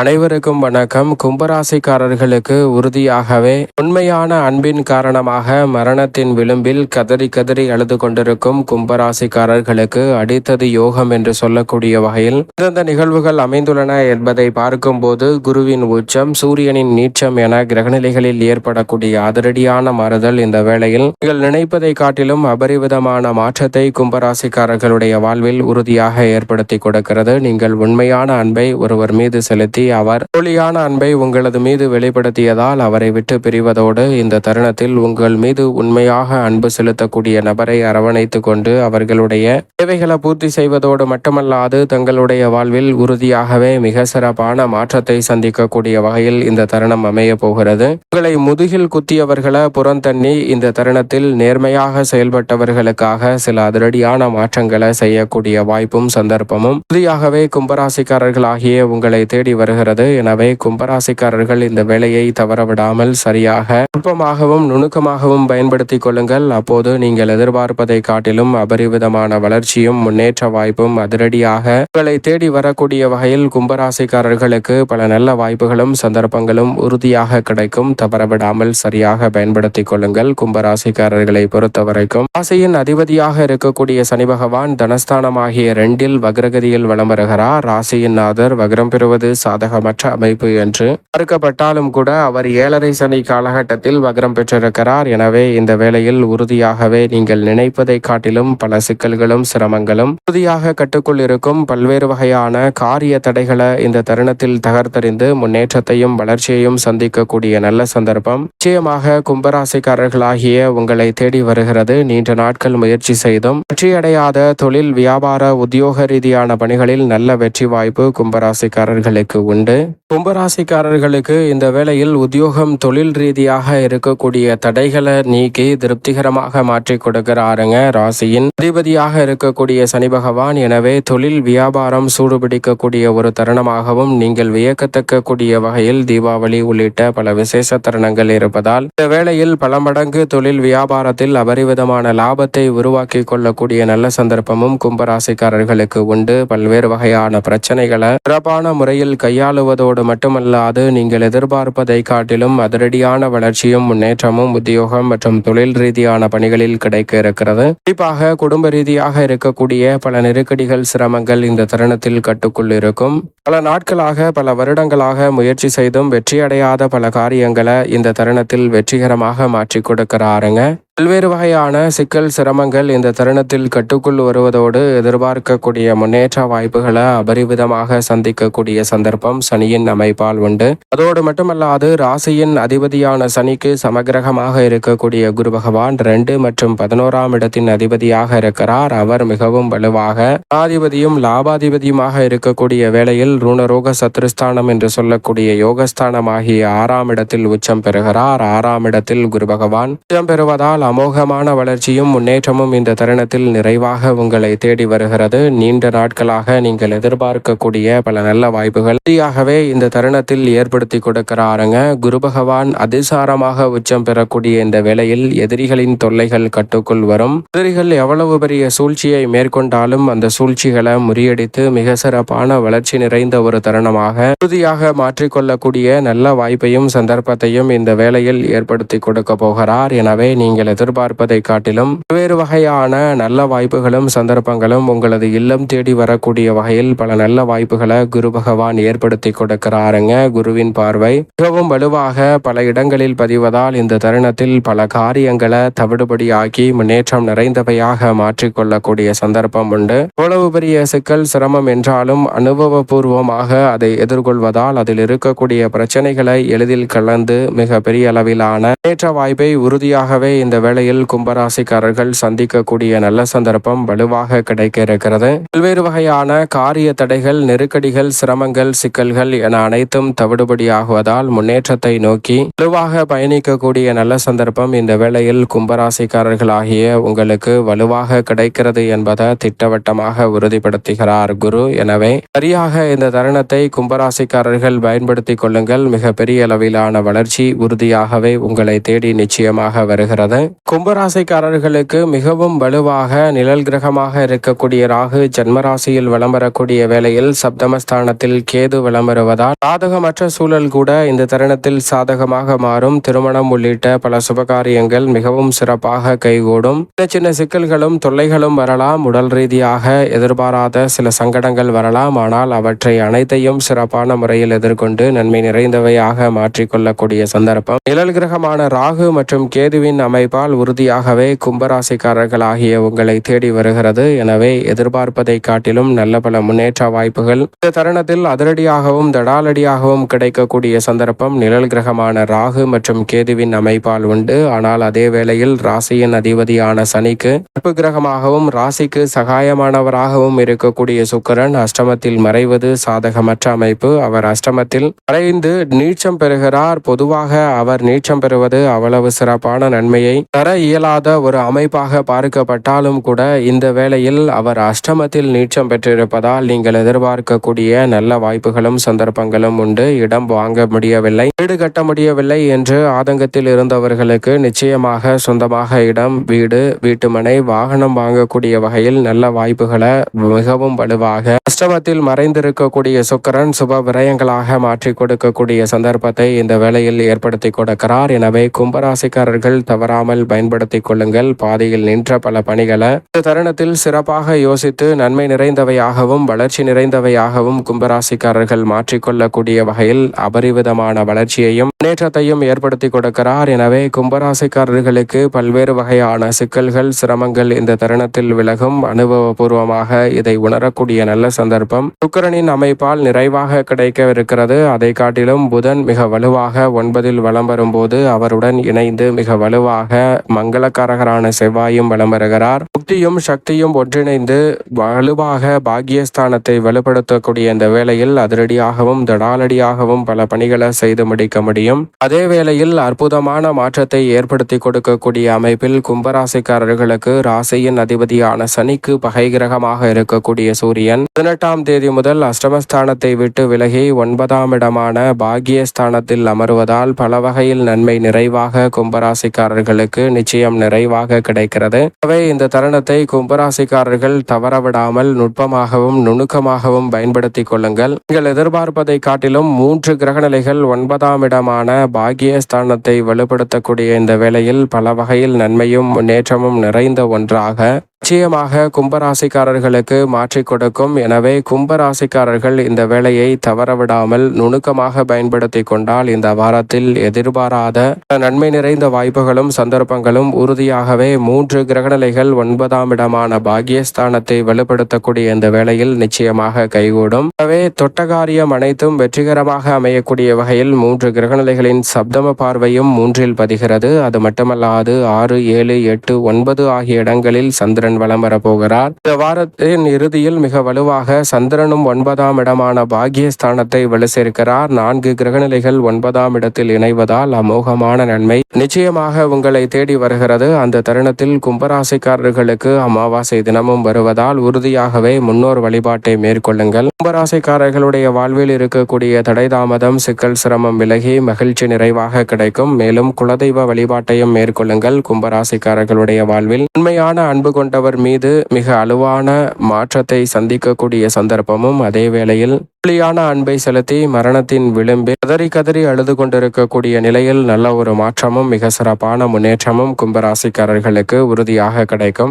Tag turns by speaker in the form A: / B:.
A: அனைவருக்கும் வணக்கம். கும்பராசிக்காரர்களுக்கு உறுதியாகவே உண்மையான அன்பின் காரணமாக மரணத்தின் விளிம்பில் கதறி கதறி அழுது கொண்டிருக்கும் கும்பராசிக்காரர்களுக்கு அடித்தது யோகம் என்று சொல்லக்கூடிய வகையில் இந்த நிகழ்வுகள் அமைந்துள்ளன என்பதை பார்க்கும்போது குருவின் உச்சம் சூரியனின் நீச்சம் என கிரகநிலைகளில் ஏற்படக்கூடிய அதிரடியான மாறுதல் இந்த வேளையில் நீங்கள் நினைப்பதை காட்டிலும் அபரிவிதமான மாற்றத்தை கும்பராசிக்காரர்களுடைய வாழ்வில் உறுதியாக ஏற்படுத்தி கொடுக்கிறது. நீங்கள் உண்மையான அன்பை ஒருவர் மீது செலுத்தி அவர் ஒளியான அன்பை உங்களது மீது வெளிப்படுத்தியதால் அவரை விட்டு பிரிவதோடு இந்த தருணத்தில் உங்கள் மீது உண்மையாக அன்பு செலுத்தக்கூடிய நபரை அரவணைத்துக் கொண்டு அவர்களுடைய தேவைகளை பூர்த்தி செய்வதோடு மட்டுமல்லாது தங்களுடைய வாழ்வில் உறுதியாகவே மிக சிறப்பான மாற்றத்தை சந்திக்கக்கூடிய வகையில் இந்த தருணம் அமைய போகிறது. உங்களை முதுகில் குத்தியவர்களை புறந்தண்ணி இந்த தருணத்தில் நேர்மையாக செயல்பட்டவர்களுக்காக சில அதிரடியான மாற்றங்களை செய்யக்கூடிய வாய்ப்பும் சந்தர்ப்பமும் உறுதியாகவே கும்பராசிக்காரர்களாகிய உங்களை தேடி வருகிறது எனவே கும்பராசிக்காரர்கள் இந்த வேலையை தவறவிடாமல் சரியாக நுட்பமாகவும் நுணுக்கமாகவும் பயன்படுத்திக் கொள்ளுங்கள். அப்போது நீங்கள் எதிர்பார்ப்பதை காட்டிலும் அபரிவிதமான வளர்ச்சியும் முன்னேற்ற வாய்ப்பும் அதிரடியாக உங்களை தேடி வரக்கூடிய வகையில் கும்பராசிக்காரர்களுக்கு பல நல்ல வாய்ப்புகளும் சந்தர்ப்பங்களும் உறுதியாக கிடைக்கும். தவறவிடாமல் சரியாக பயன்படுத்திக் கொள்ளுங்கள். கும்பராசிக்காரர்களை பொறுத்தவரைக்கும் ராசியின் அதிபதியாக இருக்கக்கூடிய சனி பகவான் தனஸ்தானமாகிய ரெண்டில் வக்ரகதியில் வலம் வருகிறார். ராசியின் நாதர் வக்ரம் பெறுவது சாதகமற்ற அமைப்பு என்று மறுக்கப்பட்டாலும் கூட அவர் ஏழரை சனி காலகட்டத்தில் வக்ரம் பெற்றிருக்கிறார். எனவே இந்த வேளையில் உறுதியாகவே நீங்கள் நினைப்பதை காட்டிலும் பல சிக்கல்களும் சிரமங்களும் உறுதியாக கட்டுக்குள் இருக்கும் பல்வேறு வகையான காரிய தடைகளை இந்த தருணத்தில் தகர்த்தறிந்து முன்னேற்றத்தையும் வளர்ச்சியையும் சந்திக்கக்கூடிய நல்ல சந்தர்ப்பம். நிச்சயமாக கும்பராசிக்காரர்களாகிய உங்களை தேடி வருகிறது. நீண்ட நாட்கள் முயற்சி செய்தும் வெற்றியடையாத தொழில் வியாபார உத்தியோக ரீதியான பணிகளில் நல்ல வெற்றி வாய்ப்பு கும்பராசிக்காரர்களுக்கு உண்டு. கும்பராசிக்காரர்களுக்கு இந்த வேளையில் உத்தியோகம் தொழில் ரீதியாக இருக்கக்கூடிய தடைகளை நீக்கி திருப்திகரமாக மாற்றி கொடுக்கிறாருங்க ராசியின். அதிபதியாக இருக்கக்கூடிய சனி பகவான் எனவே தொழில் வியாபாரம் சூடுபிடிக்கக்கூடிய ஒரு தருணமாகவும் நீங்கள் வியக்கத்தக்கக்கூடிய வகையில் தீபாவளி உள்ளிட்ட பல விசேஷ தருணங்கள் இருப்பதால் இந்த வேளையில் பல மடங்கு தொழில் வியாபாரத்தில் அபரிவிதமான லாபத்தை உருவாக்கி கொள்ளக்கூடிய நல்ல சந்தர்ப்பமும் கும்பராசிக்காரர்களுக்கு உண்டு. பல்வேறு வகையான பிரச்சனைகளை சிறப்பான முறையில் கையாளுவதோடு மட்டுமல்லாது நீங்கள் எதிர்பார்ப்பதை காட்டிலும் அதிரடியான வளர்ச்சியும் முன்னேற்றமும் உத்தியோகம் மற்றும் தொழில் ரீதியான பணிகளில் கிடைக்க இருக்கிறது. குறிப்பாக குடும்ப ரீதியாக இருக்கக்கூடிய பல நெருக்கடிகள் சிரமங்கள் இந்த தருணத்தில் கட்டுக்குள் இருக்கும். பல நாட்களாக பல வருடங்களாக முயற்சி செய்தும் வெற்றியடையாத பல காரியங்களை இந்த தருணத்தில் வெற்றிகரமாக மாற்றி கொடுக்கிறாருங்க. பல்வேறு வகையான சிக்கல் சிரமங்கள் இந்த தருணத்தில் கட்டுக்குள் வருவதோடு எதிர்பார்க்கக்கூடிய முன்னேற்ற வாய்ப்புகளை அபரிவிதமாக சந்திக்கக்கூடிய சந்தர்ப்பம் சனியின் அமைப்பால் உண்டு. அதோடு மட்டுமல்லாது ராசியின் அதிபதியான சனிக்கு சமகிரகமாக இருக்கக்கூடிய குரு பகவான் ரெண்டு மற்றும் பதினோராம் இடத்தின் அதிபதியாக இருக்கிறார். அவர் மிகவும் வலுவாக ஆதிபதியும் லாபாதிபதியுமாக இருக்கக்கூடிய வேளையில் ரூணரோக சத்ருஸ்தானம் என்று சொல்லக்கூடிய யோகஸ்தானம் ஆகிய ஆறாம் இடத்தில் உச்சம் பெறுகிறார். ஆறாம் இடத்தில் குரு பகவான் உச்சம் பெறுவதால் அமோகமான வளர்ச்சியும் முன்னேற்றமும் இந்த தருணத்தில் நிறைவாக உங்களை தேடி வருகிறது. நீண்ட நாட்களாக நீங்கள் எதிர்பார்க்கக்கூடிய பல நல்ல வாய்ப்புகள். உறுதியாகவே இந்த தருணத்தில் ஏற்படுத்தி கொடுக்கிறாருங்க குரு பகவான் அதிசாரமாக உச்சம் பெறக்கூடிய இந்த வேளையில் எதிரிகளின் தொல்லைகள் கட்டுக்குள் வரும். எதிரிகள் எவ்வளவு பெரிய சூழ்ச்சியை மேற்கொண்டாலும் அந்த சூழ்ச்சிகளை முறியடித்து மிக சிறப்பான வளர்ச்சி நிறைந்த ஒரு தருணமாக. உறுதியாக மாற்றிக்கொள்ளக்கூடிய நல்ல வாய்ப்பையும் சந்தர்ப்பத்தையும் இந்த வேளையில் ஏற்படுத்தி கொடுக்க போகிறார். எனவே நீங்கள் எதிர்பார்ப்பதை காட்டிலும் பல்வேறு வகையான நல்ல வாய்ப்புகளும் சந்தர்ப்பங்களும் உங்களது இல்லம் தேடி வரக்கூடிய வகையில் பல நல்ல வாய்ப்புகளை குரு பகவான் ஏற்படுத்தி கொடுக்கிறாருங்க. குருவின் பார்வை மிகவும் வலுவாக பல இடங்களில் பதிவதால் இந்த தருணத்தில் பல காரியங்களை தவிடுபடியாக்கி முன்னேற்றம் நிறைந்தவையாக மாற்றிக்கொள்ளக்கூடிய சந்தர்ப்பம் உண்டு. இவ்வளவு பெரிய சிக்கல் சிரமம் என்றாலும் அனுபவபூர்வமாக அதை எதிர்கொள்வதால் அதில் இருக்கக்கூடிய பிரச்சனைகளை எளிதில் கலந்து மிக பெரிய அளவிலான முன்னேற்ற வாய்ப்பை உறுதியாகவே இந்த வேளையில் கும்பராசிக்காரர்கள் சந்திக்கக்கூடிய நல்ல சந்தர்ப்பம் வலுவாக கிடைக்க இருக்கிறது பல்வேறு வகையான காரிய தடைகள் நெருக்கடிகள் சிரமங்கள் சிக்கல்கள் என அனைத்தும் தவிடுபடியாகுவதால் முன்னேற்றத்தை நோக்கி வலுவாக பயணிக்கக்கூடிய நல்ல சந்தர்ப்பம் இந்த வேளையில் கும்பராசிக்காரர்களாகிய உங்களுக்கு வலுவாக கிடைக்கிறது என்பதை திட்டவட்டமாக உறுதிப்படுத்துகிறார் குரு. எனவே சரியாக இந்த தருணத்தை கும்பராசிக்காரர்கள் பயன்படுத்திக் கொள்ளுங்கள். மிக பெரிய அளவிலான வளர்ச்சி உறுதியாகவே உங்களை தேடி நிச்சயமாக வருகிறது. கும்பராசிக்காரர்களுக்கு மிகவும் வலுவாக நிழல் கிரகமாக இருக்கக்கூடிய ராகு ஜன்மராசியில் வலம் வரக்கூடிய வேளையில் சப்தமஸ்தானத்தில் கேது வலம் வருவதால் சாதகமற்ற சூழல் கூட இந்த தருணத்தில் சாதகமாக மாறும். திருமணம் உள்ளிட்ட பல சுபகாரியங்கள் மிகவும் சிறப்பாக கைகூடும். சின்ன சின்ன சிக்கல்களும் தொல்லைகளும் வரலாம். உடல் ரீதியாக எதிர்பாராத சில சங்கடங்கள் வரலாம். ஆனால் அவற்றை அனைத்தையும் சிறப்பான முறையில் எதிர்கொண்டு நன்மை நிறைந்தவையாக மாற்றிக்கொள்ளக்கூடிய சந்தர்ப்பம். நிழல் கிரகமான ராகு மற்றும் கேதுவின் அமைப்பால் உறுதியாகவே கும்பராசிக்காரர்கள் ஆகிய உங்களை தேடி வருகிறது. எனவே எதிர்பார்ப்பதை காட்டிலும் நல்ல பல முன்னேற்ற வாய்ப்புகள். இந்த தருணத்தில் அதிரடியாகவும் தடாலடியாகவும் கிடைக்கக்கூடிய சந்தர்ப்பம் நிழல் கிரகமான ராகு மற்றும் கேதுவின் அமைப்பால் உண்டு. ஆனால் அதே வேளையில் ராசியின் அதிபதியான சனிக்கு நட்பு கிரகமாகவும் ராசிக்கு சகாயமானவராகவும் இருக்கக்கூடிய சுக்கரன் அஷ்டமத்தில் மறைவது சாதகமற்ற அமைப்பு. அவர் அஷ்டமத்தில் மறைந்து நீச்சம் பெறுகிறார். பொதுவாக அவர் நீச்சம் பெறுவது அவ்வளவு சிறப்பான நன்மையை தர இயலாத ஒரு அமைப்பாக பார்க்கப்பட்டாலும் கூட இந்த வேளையில் அவர் அஷ்டமத்தில் நீச்சம் பெற்றிருப்பதால் நீங்கள் எதிர்பார்க்கக்கூடிய நல்ல வாய்ப்புகளும் சந்தர்ப்பங்களும் உண்டு. இடம் வாங்க முடியவில்லை. வீடு கட்ட முடியவில்லை என்று ஆதங்கத்தில் இருந்தவர்களுக்கு நிச்சயமாக சொந்தமாக இடம் வீடு வீட்டுமனை வாகனம் வாங்கக்கூடிய வகையில் நல்ல வாய்ப்புகளை மிகவும் வலுவாக அஷ்டமத்தில் மறைந்திருக்கக்கூடிய சுக்கரன் சுப விரயங்களாக மாற்றி கொடுக்கக்கூடிய சந்தர்ப்பத்தை இந்த வேளையில் ஏற்படுத்தி கொடுக்கிறார். எனவே கும்பராசிக்காரர்கள் தவறாமல் பயன்படுத்தி கொள்ளுங்கள். பாதையில் நின்ற பல பணிகளை இந்த தருணத்தில் சிறப்பாக யோசித்து நன்மை நிறைந்தவையாகவும் வளர்ச்சி நிறைந்தவையாகவும் கும்பராசிக்காரர்கள் மாற்றிக்கொள்ளக்கூடிய வகையில் அபரிவிதமான வளர்ச்சியையும் முன்னேற்றத்தையும் ஏற்படுத்தி கொடுக்கிறார். எனவே கும்பராசிக்காரர்களுக்கு பல்வேறு வகையான சிக்கல்கள் சிரமங்கள் இந்த தருணத்தில் விலகும். அனுபவபூர்வமாக இதை உணரக்கூடிய நல்ல சந்தர்ப்பம். சுக்கரனின் அமைப்பால் நிறைவாக கிடைக்கவிருக்கிறது. அதை காட்டிலும் புதன் மிக வலுவாக ஒன்பதில் வலம் வரும்போது அவருடன் இணைந்து மிக வலுவாக மங்களக்காரகரான செவ்வாயும் வலம் வருகிறார் புக்தியும் சக்தியும் ஒன்றிணைந்து வலுவாக பாக்கியஸ்தானத்தை வலுப்படுத்தக்கூடிய இந்த வேளையில் அதிரடியாகவும் தடாலடியாகவும் பல பணிகளை செய்து முடிக்க முடியும். அதே வேளையில் அற்புதமான மாற்றத்தை ஏற்படுத்தி கொடுக்கக்கூடிய அமைப்பில் கும்பராசிக்காரர்களுக்கு ராசியின் அதிபதியான சனிக்கு பகை கிரகமாக இருக்கக்கூடிய சூரியன் பதினெட்டாம் தேதி முதல் அஷ்டமஸ்தானத்தை விட்டு விலகி ஒன்பதாம் இடமான பாகியஸ்தானத்தில் அமருவதால் பல வகையில் நன்மை நிறைவாக கும்பராசிக்காரர்களுக்கு நிச்சயம் நிறைவாக கிடைக்கிறது. எனவே இந்த தருணத்தை கும்பராசிக்காரர்கள் தவறவிடாமல் நுட்பமாகவும் நுணுக்கமாகவும் பயன்படுத்திக் கொள்ளுங்கள். நீங்கள் எதிர்பார்ப்பதை காட்டிலும் மூன்று கிரகநிலைகள் ஒன்பதாம் இடமான பாக்கியஸ்தானத்தை வலுப்படுத்தக்கூடிய இந்த வேளையில் பல வகையில் நன்மையும் முன்னேற்றமும் நிறைந்த ஒன்றாக நிச்சயமாக கும்பராசிக்காரர்களுக்கு மாற்றிக் கொடுக்கும். எனவே கும்பராசிக்காரர்கள் இந்த வேலையை தவறவிடாமல் நுணுக்கமாக பயன்படுத்தி கொண்டால் இந்த வாரத்தில் எதிர்பாராத நன்மை நிறைந்த வாய்ப்புகளும் சந்தர்ப்பங்களும் உறுதியாகவே மூன்று கிரகநிலைகள் ஒன்பதாம் இடமான பாக்யஸ்தானத்தை வலுப்படுத்தக்கூடிய இந்த வேளையில் நிச்சயமாக கைகூடும். எனவே தொட்டகாரியம் அனைத்தும் வெற்றிகரமாக அமையக்கூடிய வகையில் மூன்று கிரகநிலைகளின் சப்தம பார்வையும் மூன்றில் பதிகிறது. அது மட்டுமல்லாது ஆறு ஏழு எட்டு ஒன்பது ஆகிய இடங்களில் சந்திரன் சந்திரன் வலம் வரப்போகிறார். இந்த வாரத்தின் இறுதியில் மிக வலுவாக சந்திரனும் ஒன்பதாம் இடமான பாகியஸ்தானத்தை வலுசேர்க்கிறார். நான்கு கிரகநிலைகள் ஒன்பதாம் இடத்தில் இணைவதால் அமோகமான நன்மை. நிச்சயமாக உங்களை தேடி வருகிறது. அந்த தருணத்தில் கும்பராசிக்காரர்களுக்கு அமாவாசை தினமும் வருவதால் உறுதியாகவே முன்னோர் வழிபாட்டை மேற்கொள்ளுங்கள். கும்பராசிக்காரர்களுடைய வாழ்வில் இருக்கக்கூடிய தடை தாமதம் சிக்கல் சிரமம் விலகி மகிழ்ச்சி நிறைவாக கிடைக்கும். மேலும் குலதெய்வ வழிபாட்டையும் மேற்கொள்ளுங்கள் கும்பராசிக்காரர்களுடைய வாழ்வில். உண்மையான அன்பு கொண்ட ஆண்டவர் மீது மிக அலுவான மாற்றத்தை சந்திக்கக்கூடிய சந்தர்ப்பமும் அதே வேளையில் புள்ளியான அன்பை செலுத்தி மரணத்தின் விளிம்பில் கதறி கதறி அழுது கொண்டிருக்கக்கூடிய நிலையில் நல்ல ஒரு மாற்றமும் மிக சிறப்பான முன்னேற்றமும் கும்பராசிக்காரர்களுக்கு உறுதியாக கிடைக்கும்.